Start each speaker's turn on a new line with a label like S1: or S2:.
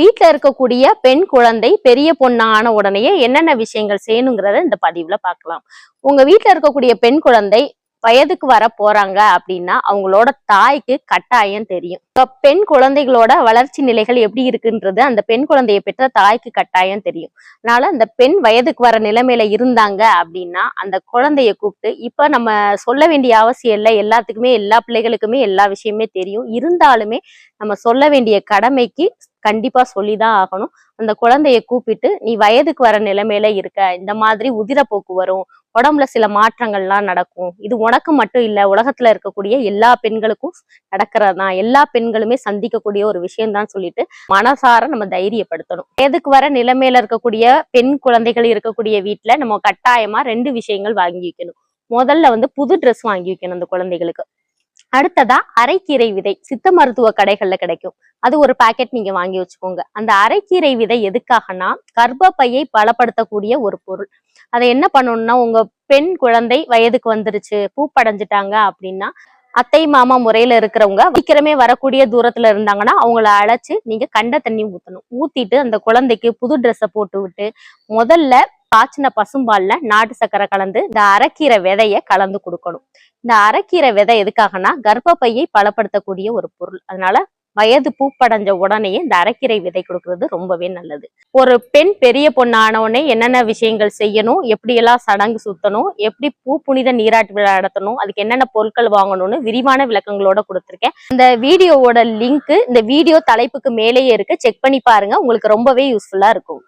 S1: வீட்டில் இருக்கக்கூடிய பெண் குழந்தை பெரிய பொண்ணான உடனே உடனேயே என்னென்ன விஷயங்கள் செய்யணுங்கிறத இந்த பதிவுல பார்க்கலாம். உங்க வீட்டில் இருக்கக்கூடிய பெண் குழந்தை வயதுக்கு வர போறாங்க அப்படின்னா அவங்களோட தாய்க்கு கட்டாயம் தெரியும். பெண் குழந்தைகளோட வளர்ச்சி நிலைகள் எப்படி இருக்குன்றது அந்த பெண் குழந்தையை பெற்ற தாய்க்கு கட்டாயம் தெரியும். அதனால அந்த பெண் வயதுக்கு வர நிலைமையில இருந்தாங்க அப்படின்னா அந்த குழந்தைய கூப்பிட்டு இப்ப நம்ம சொல்ல வேண்டிய அவசியம் இல்லை. எல்லாத்துக்குமே எல்லா பிள்ளைகளுக்குமே எல்லா விஷயமே தெரியும். இருந்தாலுமே நம்ம சொல்ல வேண்டிய கடமைக்கு கண்டிப்பா சொல்லிதான் ஆகணும். அந்த குழந்தைய கூப்பிட்டு நீ வயதுக்கு வர நிலைமையில இருக்க. இந்த மாதிரி உதிரப்போக்கு வரும். உடம்புல சில மாற்றங்கள்லாம் நடக்கும். இது உனக்கு மட்டும் இல்ல. உலகத்துல இருக்கக்கூடிய எல்லா பெண்களுக்கும் நடக்கிறதுதான். எல்லா பெண்களுமே சந்திக்கக்கூடிய ஒரு விஷயம் தான் சொல்லிட்டு மனசார நம்ம தைரியப்படுத்தணும். வயதுக்கு வர நிலைமையில இருக்கக்கூடிய பெண் குழந்தைகள் இருக்கக்கூடிய வீட்டுல நம்ம கட்டாயமா ரெண்டு விஷயங்கள் வாங்கி வைக்கணும். முதல்ல வந்து புது ட்ரெஸ் வாங்கி வைக்கணும் அந்த குழந்தைகளுக்கு. அடுத்ததா அரைக்கீரை விதை. சித்த மருத்துவ கடைகள்ல கிடைக்கும். அது ஒரு பாக்கெட் நீங்க வாங்கி வச்சுக்கோங்க. அந்த அரைக்கீரை விதை எதுக்காகனா கர்ப்பப்பையை பலப்படுத்தக்கூடிய ஒரு பொருள். அதை என்ன பண்ணணும்னா உங்க பெண் குழந்தை வயதுக்கு வந்துருச்சு பூப்படைஞ்சிட்டாங்க அப்படின்னா அத்தை மாமா முறையில இருக்கிறவங்க சீக்கிரமே வரக்கூடிய தூரத்துல இருந்தாங்கன்னா அவங்கள அழைச்சு நீங்க கண்ட தண்ணி ஊத்தணும். ஊத்திட்டு அந்த குழந்தைக்கு புது ட்ரெஸ்ஸை போட்டு விட்டு முதல்ல காய்ச்சின பசும்பால்ல நாட்டு சக்கரை கலந்து இந்த அரைக்கீரை விதைய கலந்து கொடுக்கணும். இந்த அரைக்கீரை விதை எதுக்காகனா கர்ப்பப்பையை பலப்படுத்தக்கூடிய ஒரு பொருள். அதனால வயது பூப்படைஞ்ச உடனேயே இந்த அரைக்கீரை விதை கொடுக்கறது ரொம்பவே நல்லது. ஒரு பெண் பெரிய பொண்ணு ஆனவுடனே என்னென்ன விஷயங்கள் செய்யணும் எப்படியெல்லாம் சடங்கு சுத்தணும் எப்படி பூ புனித நீராட்டு விழா நடத்தணும் அதுக்கு என்னென்ன பொருட்கள் வாங்கணும்னு விரிவான விளக்கங்களோட கொடுத்துருக்கேன். இந்த வீடியோவோட லிங்க் இந்த வீடியோ தலைப்புக்கு மேலேயே இருக்கு. செக் பண்ணி பாருங்க. உங்களுக்கு ரொம்பவே யூஸ்ஃபுல்லா இருக்கும்.